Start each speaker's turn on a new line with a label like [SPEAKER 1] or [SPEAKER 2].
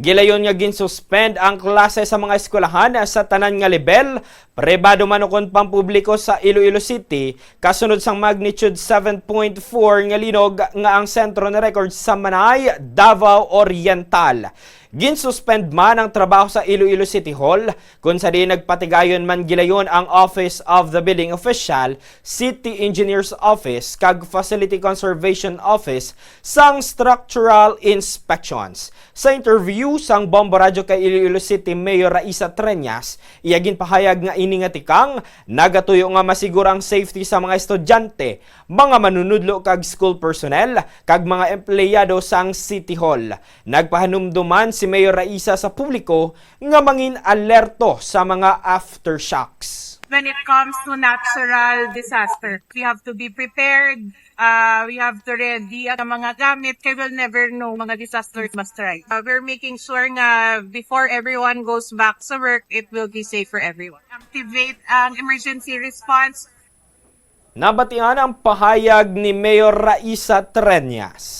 [SPEAKER 1] Gilayon nga ginsuspend ang klase sa mga eskwelahan sa tanan nga level, pribado manukon pampubliko sa Iloilo City, kasunod sang magnitude 7.4 nga linog nga ang sentro na record sa Manay, Davao Oriental. Ginsuspend man ang trabaho sa Iloilo City Hall kung sa di nagpatigayon man gilayon ang Office of the Building Official, City Engineer's Office kag Facility Conservation Office sang structural inspections. Sa interview sang Bombo Radio kay Iloilo City Mayor Raisa Treñas, iyagin pahayag nga ini nga tikang nagatuyo nga masiguro ang safety sa mga estudyante, mga manunudlo kag school personnel kag mga empleyado sang City Hall. Nagpahanumduman si Mayor Raisa sa publiko nga mangin alerto sa mga aftershocks.
[SPEAKER 2] when it comes to natural disaster. We have to be prepared. Uh, we have to ready ang mga gamit kaya we'll never know mga disasters must strike. Uh, we're making sure nga before everyone goes back sa work, it will be safe for everyone. Activate ang emergency response
[SPEAKER 1] Nabatian ang pahayag ni Mayor Raisa Treñas.